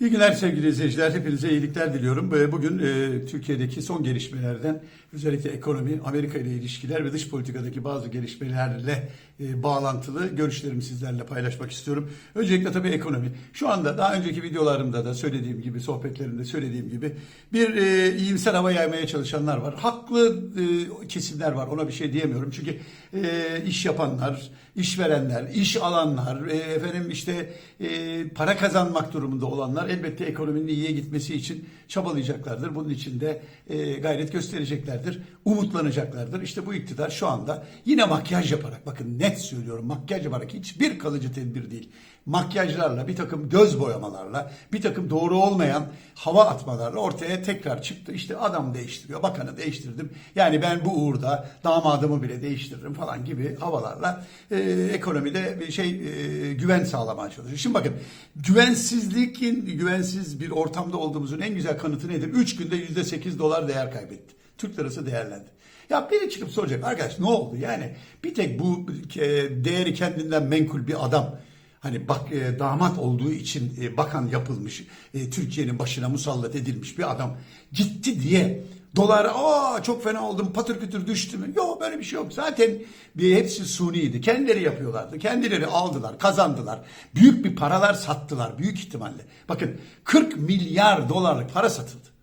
İyi günler sevgili izleyiciler. Hepinize iyilikler diliyorum. Ee, Bugün e, Türkiye'deki son gelişmelerden özellikle ekonomi, Amerika ile ilişkiler ve dış politikadaki bazı gelişmelerle e, bağlantılı görüşlerimi sizlerle paylaşmak istiyorum. Öncelikle tabii ekonomi. Şu anda daha önceki videolarımda da söylediğim gibi, sohbetlerimde söylediğim gibi bir e, iyimser hava yaymaya çalışanlar var. Haklı e, kesimler var. Ona bir şey diyemiyorum. Çünkü e, iş yapanlar, işverenler, iş alanlar, e, efendim işte e, para kazanmak durumunda olanlar elbette ekonominin iyiye gitmesi için çabalayacaklardır. Bunun için de e, gayret göstereceklerdir, umutlanacaklardır. İşte bu iktidar şu anda yine makyaj yaparak, bakın net söylüyorum makyaj yaparak hiçbir kalıcı tedbir değil. Makyajlarla, bir takım göz boyamalarla, bir takım doğru olmayan hava atmalarla ortaya tekrar çıktı. İşte adam değiştiriyor, bakanı değiştirdim. Yani ben bu uğurda damadımı bile değiştiririm falan gibi havalarla e, ekonomide bir şey e, güven sağlamaya çalışıyor. Şimdi bakın güvensizlikin güvensiz bir ortamda olduğumuzun en güzel kanıtı nedir? 3 günde yüzde 8 dolar değer kaybetti. Türk lirası değerlendi. Ya biri çıkıp soracak arkadaş ne oldu? Yani bir tek bu e, değeri kendinden menkul bir adam hani bak e, damat olduğu için e, bakan yapılmış e, Türkiye'nin başına musallat edilmiş bir adam gitti diye dolar aa çok fena oldum patır kütür düştü mü? Yok böyle bir şey yok. Zaten bir hepsi suniydi. Kendileri yapıyorlardı. Kendileri aldılar, kazandılar. Büyük bir paralar sattılar büyük ihtimalle. Bakın 40 milyar dolarlık para satıldı.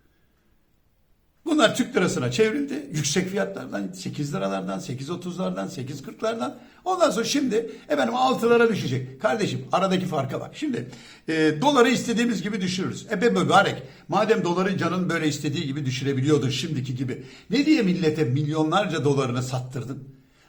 Bunlar Türk lirasına çevrildi. Yüksek fiyatlardan 8 liralardan, 8.30'lardan, 8.40'lardan. Ondan sonra şimdi efendim 6'lara düşecek. Kardeşim aradaki farka bak. Şimdi e, doları istediğimiz gibi düşürürüz. E mübarek. Madem doları canın böyle istediği gibi düşürebiliyordun şimdiki gibi. Ne diye millete milyonlarca dolarını sattırdın?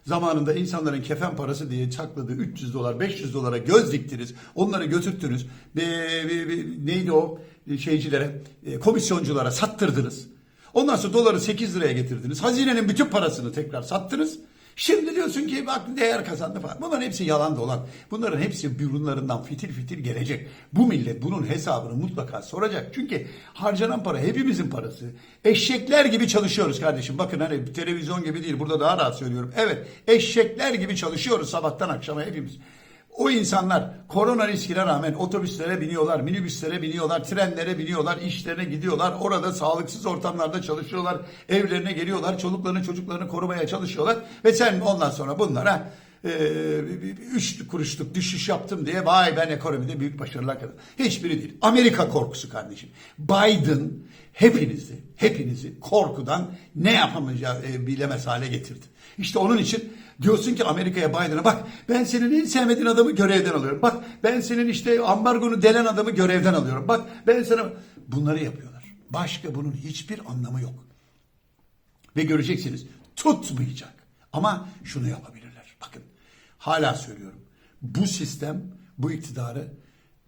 Zamanında insanların kefen parası diye çakladığı 300 dolar, 500 dolara göz diktiniz. Onları götürttünüz. Be, be, be, neydi o şeycilere, e, komisyonculara sattırdınız. Ondan sonra doları 8 liraya getirdiniz. Hazinenin bütün parasını tekrar sattınız. Şimdi diyorsun ki bak değer kazandı falan. Bunların hepsi yalan dolan. Bunların hepsi burunlarından fitil fitil gelecek. Bu millet bunun hesabını mutlaka soracak. Çünkü harcanan para hepimizin parası. Eşekler gibi çalışıyoruz kardeşim. Bakın hani televizyon gibi değil. Burada daha rahat söylüyorum. Evet eşekler gibi çalışıyoruz sabahtan akşama hepimiz. O insanlar korona riskine rağmen otobüslere biniyorlar, minibüslere biniyorlar, trenlere biniyorlar, işlerine gidiyorlar. Orada sağlıksız ortamlarda çalışıyorlar, evlerine geliyorlar, çoluklarını çocuklarını korumaya çalışıyorlar. Ve sen ondan sonra bunlara e, üç kuruşluk düşüş yaptım diye vay ben ekonomide büyük başarılar kazandım. Hiçbiri değil. Amerika korkusu kardeşim. Biden hepinizi, hepinizi korkudan ne yapamayacağı e, bilemez hale getirdi. İşte onun için diyorsun ki Amerika'ya Biden'a bak ben senin en sevmediğin adamı görevden alıyorum. Bak ben senin işte ambargonu delen adamı görevden alıyorum. Bak ben sana bunları yapıyorlar. Başka bunun hiçbir anlamı yok. Ve göreceksiniz tutmayacak. Ama şunu yapabilirler. Bakın hala söylüyorum. Bu sistem bu iktidarı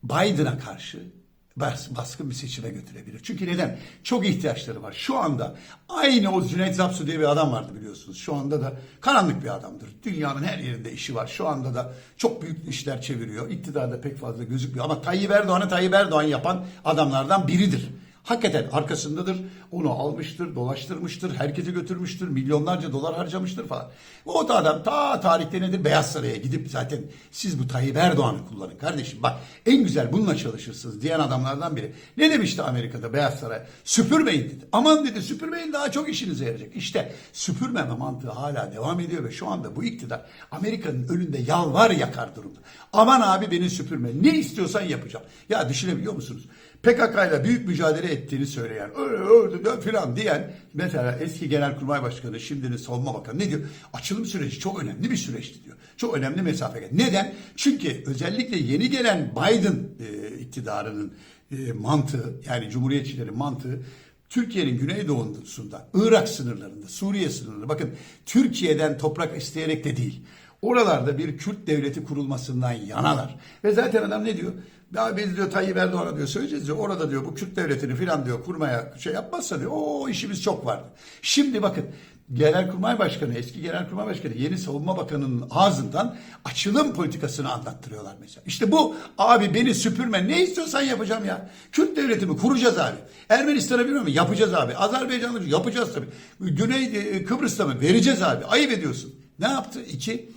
Biden'a karşı bas- baskın bir seçime götürebilir. Çünkü neden? Çok ihtiyaçları var. Şu anda aynı o Cüneyt Zapsu diye bir adam vardı biliyorsunuz. Şu anda da karanlık bir adamdır. Dünyanın her yerinde işi var. Şu anda da çok büyük işler çeviriyor. İktidarda pek fazla gözükmüyor. Ama Tayyip Erdoğan'ı Tayyip Erdoğan yapan adamlardan biridir. Hakikaten arkasındadır. Onu almıştır, dolaştırmıştır, herkesi götürmüştür, milyonlarca dolar harcamıştır falan. O da adam ta tarihte nedir? Beyaz Saray'a gidip zaten siz bu Tayyip Erdoğan'ı kullanın kardeşim. Bak en güzel bununla çalışırsınız diyen adamlardan biri. Ne demişti Amerika'da Beyaz Saray? Süpürmeyin dedi. Aman dedi süpürmeyin daha çok işinize yarayacak. İşte süpürmeme mantığı hala devam ediyor ve şu anda bu iktidar Amerika'nın önünde yalvar yakar durumda. Aman abi beni süpürme. Ne istiyorsan yapacağım. Ya düşünebiliyor musunuz? PKK ile büyük mücadele ettiğini söyleyen, öyle öldü filan diyen mesela eski Genelkurmay Başkanı, şimdinin Savunma Bakanı ne diyor? Açılım süreci çok önemli bir süreçti diyor. Çok önemli mesafe. Neden? Çünkü özellikle yeni gelen Biden e, iktidarının e, mantığı, yani Cumhuriyetçilerin mantığı Türkiye'nin güneydoğusunda, Irak sınırlarında, Suriye sınırlarında bakın Türkiye'den toprak isteyerek de değil. Oralarda bir Kürt devleti kurulmasından yanalar. Ve zaten adam ne diyor? Ya biz diyor Tayyip Erdoğan'a diyor söyleyeceğiz diyor. Orada diyor bu Kürt devletini filan diyor kurmaya şey yapmazsa diyor. O işimiz çok vardı. Şimdi bakın Genelkurmay Başkanı, eski Genelkurmay Başkanı, yeni Savunma Bakanı'nın ağzından açılım politikasını anlattırıyorlar mesela. İşte bu abi beni süpürme ne istiyorsan yapacağım ya. Kürt devletimi kuracağız abi. Ermenistan'a bilmiyor mu? Yapacağız abi. Azerbaycan'da yapacağız tabii. Güney e, Kıbrıs'ta mı? Vereceğiz abi. Ayıp ediyorsun. Ne yaptı? İki,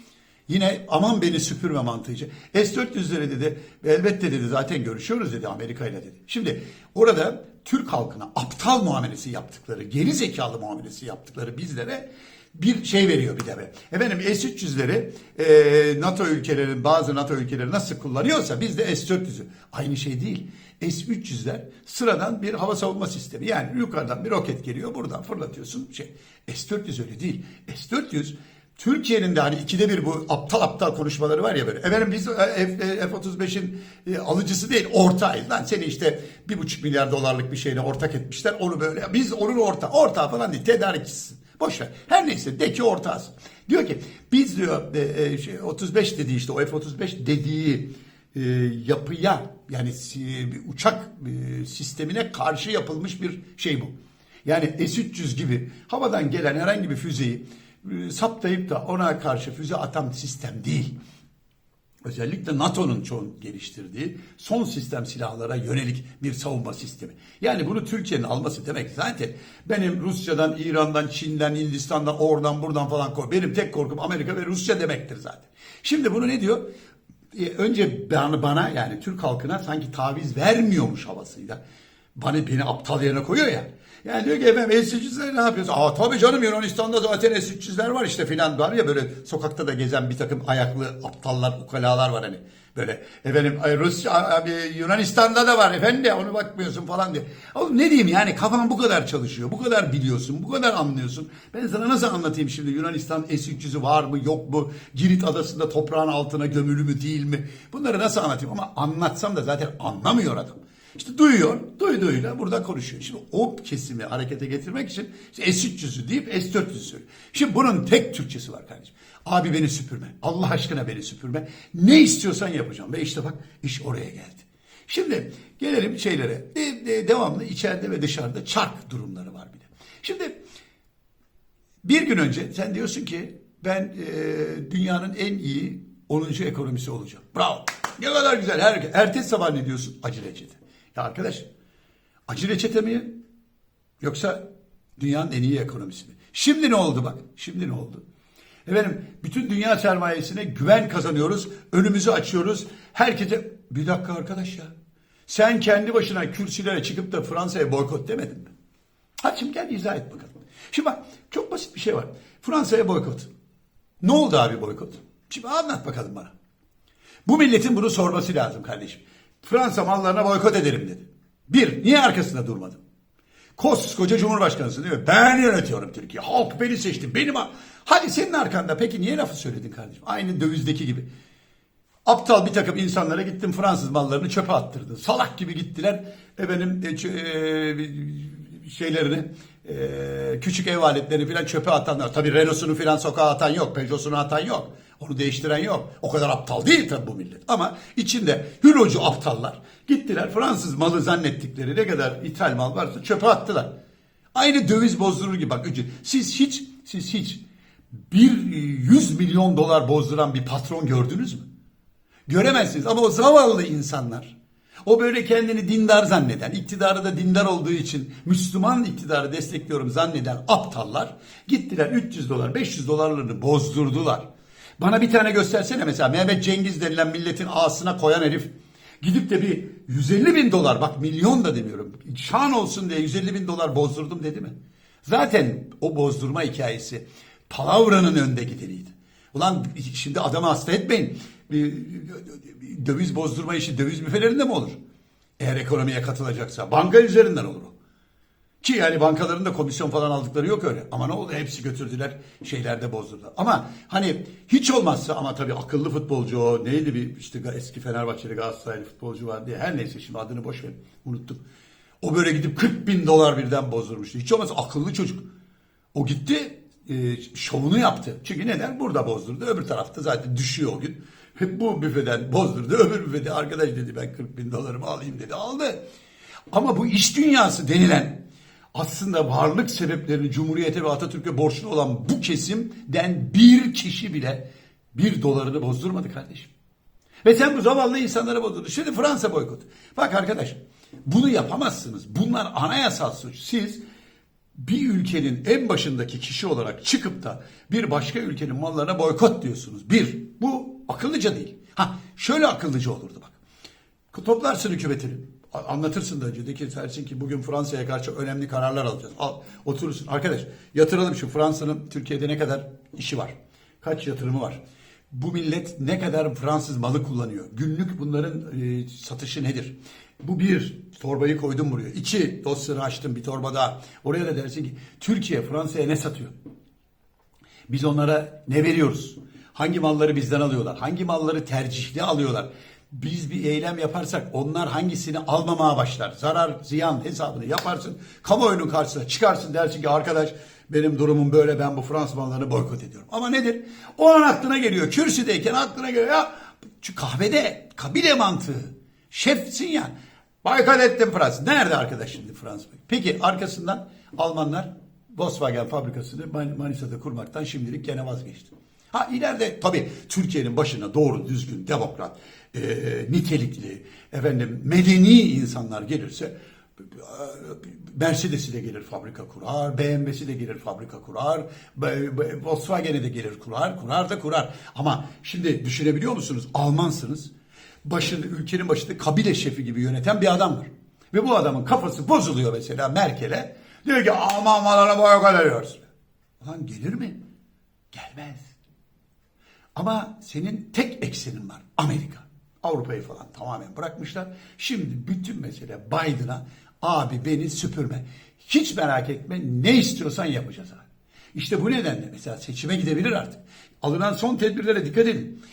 Yine aman beni süpürme mantığıca. S-400'leri dedi elbette dedi zaten görüşüyoruz dedi Amerika ile dedi. Şimdi orada Türk halkına aptal muamelesi yaptıkları, geri zekalı muamelesi yaptıkları bizlere bir şey veriyor bir de be. Efendim S-300'leri e, NATO ülkelerin bazı NATO ülkeleri nasıl kullanıyorsa biz de S-400'ü. Aynı şey değil. S-300'ler sıradan bir hava savunma sistemi. Yani yukarıdan bir roket geliyor buradan fırlatıyorsun. Şey, S-400 öyle değil. S-400 Türkiye'nin de hani ikide bir bu aptal aptal konuşmaları var ya böyle. Efendim biz e, F- F-35'in e, alıcısı değil ortağıyız. Lan seni işte bir buçuk milyar dolarlık bir şeyle ortak etmişler. Onu böyle biz onun orta ortağı falan değil tedarikçisisin. Boş ver. Her neyse de ki ortağız. Diyor ki biz diyor e, e, şey, 35 dediği işte o F-35 dediği e, yapıya yani bir uçak e, sistemine karşı yapılmış bir şey bu. Yani S-300 gibi havadan gelen herhangi bir füzeyi e, saptayıp da ona karşı füze atan sistem değil. Özellikle NATO'nun çoğun geliştirdiği son sistem silahlara yönelik bir savunma sistemi. Yani bunu Türkiye'nin alması demek zaten benim Rusya'dan, İran'dan, Çin'den, Hindistan'dan, oradan buradan falan kork. Benim tek korkum Amerika ve Rusya demektir zaten. Şimdi bunu ne diyor? Ee, önce bana, bana yani Türk halkına sanki taviz vermiyormuş havasıyla. Bana beni aptal yerine koyuyor ya. Yani diyor ki efendim S-300'ler ne yapıyorsun? Aa tabii canım Yunanistan'da zaten S-300'ler var işte filan var ya böyle sokakta da gezen bir takım ayaklı aptallar, ukalalar var hani. Böyle efendim Rusya, abi, Yunanistan'da da var efendi onu bakmıyorsun falan diye. Oğlum ne diyeyim yani kafan bu kadar çalışıyor, bu kadar biliyorsun, bu kadar anlıyorsun. Ben sana nasıl anlatayım şimdi Yunanistan S-300'ü var mı yok mu? Girit adasında toprağın altına gömülü mü değil mi? Bunları nasıl anlatayım ama anlatsam da zaten anlamıyor adam. İşte duyuyor, duyduğuyla burada konuşuyor. Şimdi o kesimi harekete getirmek için işte S-300'ü deyip S-400'ü söylüyor. Şimdi bunun tek Türkçesi var kardeşim. Abi beni süpürme. Allah aşkına beni süpürme. Ne istiyorsan yapacağım. Ve işte bak iş oraya geldi. Şimdi gelelim şeylere. De, de- devamlı içeride ve dışarıda çark durumları var bir de. Şimdi bir gün önce sen diyorsun ki ben e, dünyanın en iyi 10. ekonomisi olacağım. Bravo. Ne kadar güzel. Her, ertesi sabah ne diyorsun? Reçete. Ya arkadaş acı reçete mi yoksa dünyanın en iyi ekonomisi mi? Şimdi ne oldu bak? Şimdi ne oldu? Efendim bütün dünya sermayesine güven kazanıyoruz. Önümüzü açıyoruz. Herkese bir dakika arkadaş ya. Sen kendi başına kürsülere çıkıp da Fransa'ya boykot demedin mi? Hadi şimdi gel izah et bakalım. Şimdi bak çok basit bir şey var. Fransa'ya boykot. Ne oldu abi boykot? Şimdi anlat bakalım bana. Bu milletin bunu sorması lazım kardeşim. Fransa mallarına boykot ederim dedi. Bir, niye arkasında durmadın? Koskoca Cumhurbaşkanısın değil mi? Ben yönetiyorum Türkiye. Halk beni seçti. Benim ha- Hadi senin arkanda peki niye lafı söyledin kardeşim? Aynı dövizdeki gibi. Aptal bir takım insanlara gittin Fransız mallarını çöpe attırdın. Salak gibi gittiler. Efendim e, e, şeylerini e, küçük ev aletlerini falan çöpe atanlar. Tabii Renault'sunu falan sokağa atan yok. Peugeot'sunu atan yok. Onu değiştiren yok. O kadar aptal değil tabii bu millet. Ama içinde hülocu aptallar gittiler Fransız malı zannettikleri ne kadar ithal mal varsa çöpe attılar. Aynı döviz bozdurur gibi bak siz hiç siz hiç bir e, 100 milyon dolar bozduran bir patron gördünüz mü? Göremezsiniz ama o zavallı insanlar o böyle kendini dindar zanneden, iktidarı da dindar olduğu için Müslüman iktidarı destekliyorum zanneden aptallar gittiler 300 dolar 500 dolarlarını bozdurdular. Bana bir tane göstersene mesela Mehmet Cengiz denilen milletin ağasına koyan herif gidip de bir 150 bin dolar bak milyon da demiyorum şan olsun diye 150 bin dolar bozdurdum dedi mi? Zaten o bozdurma hikayesi palavranın önde gideriydi. Ulan şimdi adamı hasta etmeyin. Döviz bozdurma işi döviz büfelerinde mi olur? Eğer ekonomiye katılacaksa. Banka üzerinden olur. Ki yani bankaların da komisyon falan aldıkları yok öyle. Ama ne oldu? Hepsi götürdüler şeylerde bozdurdular. Ama hani hiç olmazsa ama tabii akıllı futbolcu o neydi bir işte eski Fenerbahçeli Galatasaraylı futbolcu var diye. Her neyse şimdi adını boş ver. Unuttum. O böyle gidip 40 bin dolar birden bozdurmuştu. Hiç olmazsa akıllı çocuk. O gitti e, şovunu yaptı. Çünkü neden? Burada bozdurdu. Öbür tarafta zaten düşüyor o gün. Hep bu büfeden bozdurdu. Öbür büfede arkadaş dedi ben 40 bin dolarımı alayım dedi. Aldı. Ama bu iş dünyası denilen aslında varlık sebeplerini Cumhuriyete ve Atatürk'e borçlu olan bu kesimden bir kişi bile bir dolarını bozdurmadı kardeşim. Ve sen bu zavallı insanlara bozdurdun. Şimdi Fransa boykot. Bak arkadaş bunu yapamazsınız. Bunlar anayasal suç. Siz bir ülkenin en başındaki kişi olarak çıkıp da bir başka ülkenin mallarına boykot diyorsunuz. Bir, bu akıllıca değil. Ha, şöyle akıllıca olurdu bak. Toplarsın hükümetini. Anlatırsın da önce. De ki dersin ki bugün Fransa'ya karşı önemli kararlar alacağız. Al, oturursun. Arkadaş yatıralım şu Fransa'nın Türkiye'de ne kadar işi var? Kaç yatırımı var? Bu millet ne kadar Fransız malı kullanıyor? Günlük bunların e, satışı nedir? Bu bir, torbayı koydum buraya. İki, dosyanı açtım bir torba daha. Oraya da dersin ki Türkiye Fransa'ya ne satıyor? Biz onlara ne veriyoruz? Hangi malları bizden alıyorlar? Hangi malları tercihli alıyorlar? Biz bir eylem yaparsak onlar hangisini almamaya başlar? Zarar, ziyan hesabını yaparsın. Kamuoyunun karşısına çıkarsın dersin ki arkadaş benim durumum böyle ben bu Fransız mallarını boykot ediyorum. Ama nedir? O an aklına geliyor. Kürsüdeyken aklına geliyor ya kahvede kabile mantığı. Şefsin ya. Boykot ettim Fransa. Nerede arkadaş şimdi Fransa? Peki arkasından Almanlar Volkswagen fabrikasını Man- Manisa'da kurmaktan şimdilik gene vazgeçti. Ha ileride tabii Türkiye'nin başına doğru düzgün demokrat, e, nitelikli, efendim medeni insanlar gelirse Mercedes'i de gelir fabrika kurar, BMW'si de gelir fabrika kurar, Volkswagen'i de gelir kurar, kurar da kurar. Ama şimdi düşünebiliyor musunuz? Almansınız. Başını, ülkenin başında kabile şefi gibi yöneten bir adam var. Ve bu adamın kafası bozuluyor mesela Merkel'e. Diyor ki Alman malına boykot ediyoruz. Ulan gelir mi? Gelmez. Ama senin tek eksenin var. Amerika. Avrupa'yı falan tamamen bırakmışlar. Şimdi bütün mesele Biden'a abi beni süpürme. Hiç merak etme ne istiyorsan yapacağız abi. İşte bu nedenle mesela seçime gidebilir artık. Alınan son tedbirlere dikkat edin.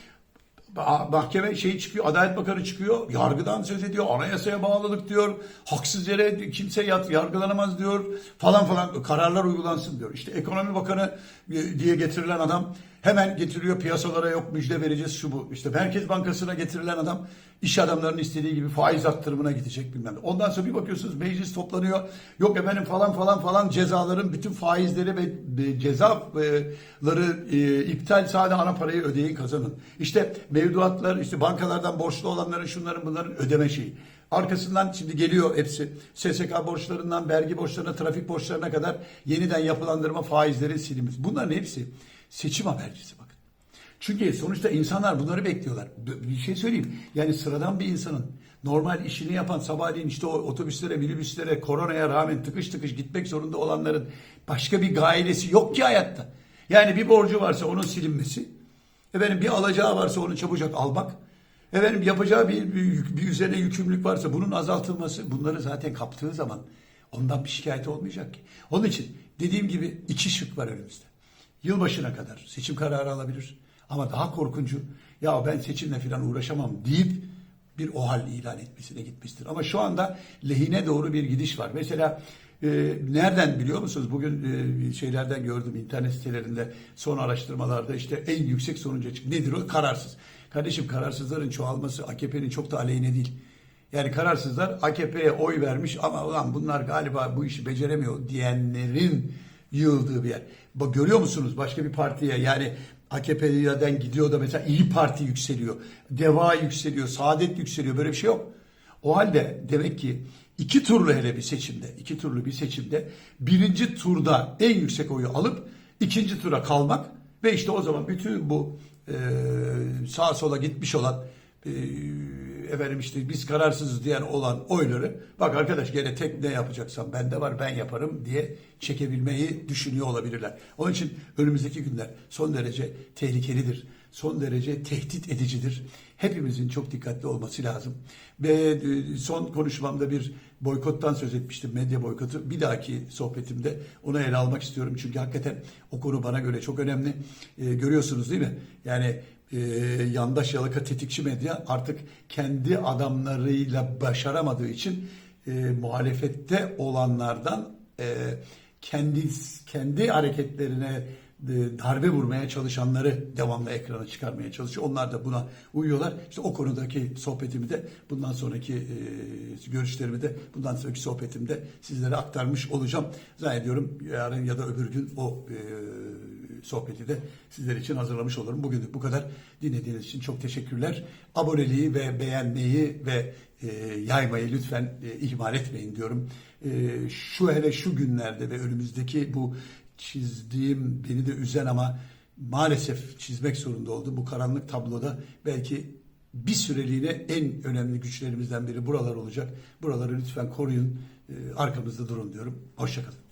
Mahkeme şey çıkıyor, Adalet Bakanı çıkıyor, yargıdan söz ediyor, anayasaya bağlılık diyor, haksız yere kimse yat, yargılanamaz diyor, falan falan kararlar uygulansın diyor. İşte Ekonomi Bakanı e, diye getirilen adam hemen getiriyor piyasalara yok müjde vereceğiz şu bu. İşte Merkez Bankası'na getirilen adam iş adamlarının istediği gibi faiz arttırımına gidecek bilmem. Ondan sonra bir bakıyorsunuz meclis toplanıyor, yok efendim falan falan falan cezaların bütün faizleri ve cezaları e, iptal sade ana parayı ödeyin kazanın. İşte mevduatlar işte bankalardan borçlu olanların şunların bunların ödeme şeyi. Arkasından şimdi geliyor hepsi. SSK borçlarından vergi borçlarına, trafik borçlarına kadar yeniden yapılandırma faizleri silimiz. Bunların hepsi seçim habercisi bakın. Çünkü sonuçta insanlar bunları bekliyorlar. Bir şey söyleyeyim. Yani sıradan bir insanın normal işini yapan sabahleyin işte o otobüslere, minibüslere, koronaya rağmen tıkış tıkış gitmek zorunda olanların başka bir gailesi yok ki hayatta. Yani bir borcu varsa onun silinmesi, efendim bir alacağı varsa onu çabucak almak, efendim yapacağı bir, bir, bir üzerine yükümlülük varsa bunun azaltılması, bunları zaten kaptığı zaman ondan bir şikayet olmayacak ki. Onun için dediğim gibi iki şık var önümüzde. Yılbaşına kadar seçim kararı alabilir. Ama daha korkuncu ya ben seçimle falan uğraşamam deyip bir OHAL ilan etmesine gitmiştir. Ama şu anda lehine doğru bir gidiş var. Mesela e, nereden biliyor musunuz? Bugün e, şeylerden gördüm internet sitelerinde son araştırmalarda işte en yüksek sonuca çıktı. Nedir o? Kararsız. Kardeşim kararsızların çoğalması AKP'nin çok da aleyhine değil. Yani kararsızlar AKP'ye oy vermiş ama ulan bunlar galiba bu işi beceremiyor diyenlerin yığıldığı bir yer. Bak görüyor musunuz başka bir partiye yani AKP'den gidiyor da mesela İyi Parti yükseliyor. Deva yükseliyor, Saadet yükseliyor. Böyle bir şey yok. O halde demek ki iki turlu hele bir seçimde, iki turlu bir seçimde birinci turda en yüksek oyu alıp ikinci tura kalmak ve işte o zaman bütün bu e, sağa sola gitmiş olan e, efendim işte biz kararsızız diyen olan oyları bak arkadaş gene tek ne yapacaksan bende var ben yaparım diye çekebilmeyi düşünüyor olabilirler. Onun için önümüzdeki günler son derece tehlikelidir. Son derece tehdit edicidir. Hepimizin çok dikkatli olması lazım. Ve e, son konuşmamda bir boykottan söz etmiştim, medya boykotu. Bir dahaki sohbetimde onu ele almak istiyorum. Çünkü hakikaten o konu bana göre çok önemli. E, görüyorsunuz değil mi? Yani e, yandaş yalaka tetikçi medya artık kendi adamlarıyla başaramadığı için e, muhalefette olanlardan e, kendi kendi hareketlerine e, darbe vurmaya çalışanları devamlı ekrana çıkarmaya çalışıyor. Onlar da buna uyuyorlar. İşte o konudaki sohbetimi de bundan sonraki e, görüşlerimi de bundan sonraki sohbetimde sizlere aktarmış olacağım. Zannediyorum yarın ya da öbür gün o e, sohbeti de sizler için hazırlamış olurum. Bugünlük bu kadar. Dinlediğiniz için çok teşekkürler. Aboneliği ve beğenmeyi ve e, yaymayı lütfen e, ihmal etmeyin diyorum. E, şu hele şu günlerde ve önümüzdeki bu çizdiğim beni de üzen ama maalesef çizmek zorunda oldu. Bu karanlık tabloda belki bir süreliğine en önemli güçlerimizden biri buralar olacak. Buraları lütfen koruyun, e, arkamızda durun diyorum. Hoşçakalın.